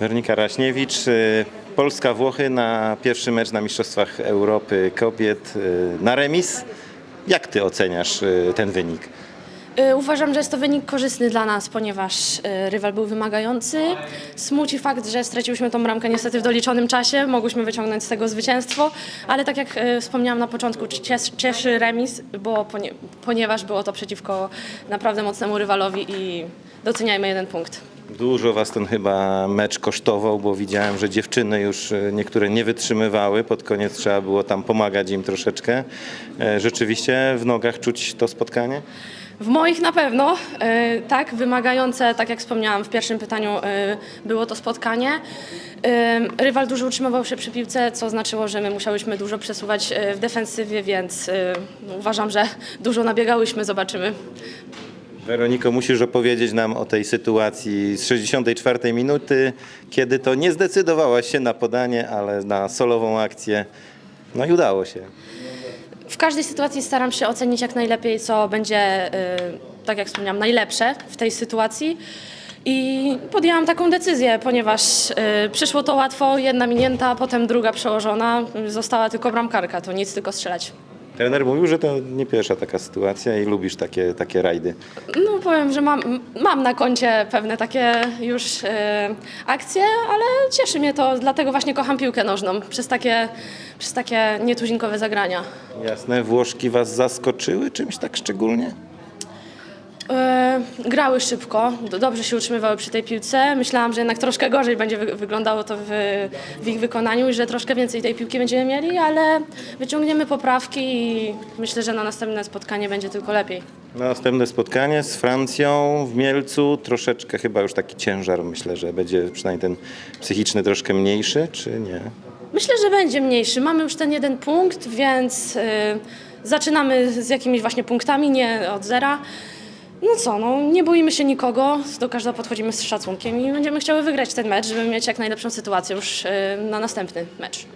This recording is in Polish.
Weronika Raśniewicz, y, Polska-Włochy na pierwszy mecz na Mistrzostwach Europy Kobiet y, na remis. Jak ty oceniasz y, ten wynik? Uważam, że jest to wynik korzystny dla nas, ponieważ rywal był wymagający. Smuci fakt, że straciłyśmy tą bramkę niestety w doliczonym czasie. Mogłyśmy wyciągnąć z tego zwycięstwo, ale tak jak wspomniałam na początku, cieszy, remis, bo ponie, ponieważ było to przeciwko naprawdę mocnemu rywalowi i doceniajmy jeden punkt. Dużo was ten chyba mecz kosztował, bo widziałem, że dziewczyny już y, niektóre nie wytrzymywały. Pod koniec trzeba było tam pomagać im troszeczkę. E, Rzeczywiście w nogach czuć to spotkanie? W moich na pewno, y, tak, wymagające, tak jak wspomniałam w pierwszym pytaniu, było to spotkanie. Rywal dużo utrzymywał się przy piłce, co znaczyło, że my musiałyśmy dużo przesuwać w defensywie, więc no, uważam, że dużo nabiegałyśmy, zobaczymy. Weroniko, musisz opowiedzieć nam o tej sytuacji z 64 minuty, kiedy to nie zdecydowałaś się na podanie, ale na solową akcję. No i udało się. W każdej sytuacji staram się ocenić jak najlepiej, co będzie, y, tak jak wspomniałam, najlepsze w tej sytuacji. I podjęłam taką decyzję, ponieważ y, przyszło to łatwo, jedna minięta, potem druga przełożona, została tylko bramkarka, to nic, tylko strzelać. Trener mówił, że to nie pierwsza taka sytuacja i lubisz takie, takie rajdy. No powiem, że mam, mam na koncie pewne takie już y, akcje, ale cieszy mnie to, dlatego właśnie kocham piłkę nożną, przez takie, przez takie nietuzinkowe zagrania. Jasne, Włoszki was zaskoczyły czymś tak szczególnie? E, Grały szybko, do- dobrze się utrzymywały przy tej piłce. Myślałam, że jednak troszkę gorzej będzie wy- wyglądało to w, w ich wykonaniu i że troszkę więcej tej piłki będziemy mieli, ale wyciągniemy poprawki i myślę, że na następne spotkanie będzie tylko lepiej. Następne spotkanie z Francją w Mielcu. Troszeczkę chyba już taki ciężar, myślę, że będzie przynajmniej ten psychiczny troszkę mniejszy, czy nie? Myślę, że będzie mniejszy. Mamy już ten jeden punkt, więc y, zaczynamy z jakimiś właśnie punktami, nie od zera. No co, no nie boimy się nikogo, do każdego podchodzimy z szacunkiem i będziemy chciały wygrać ten mecz, żeby mieć jak najlepszą sytuację już y, na następny mecz.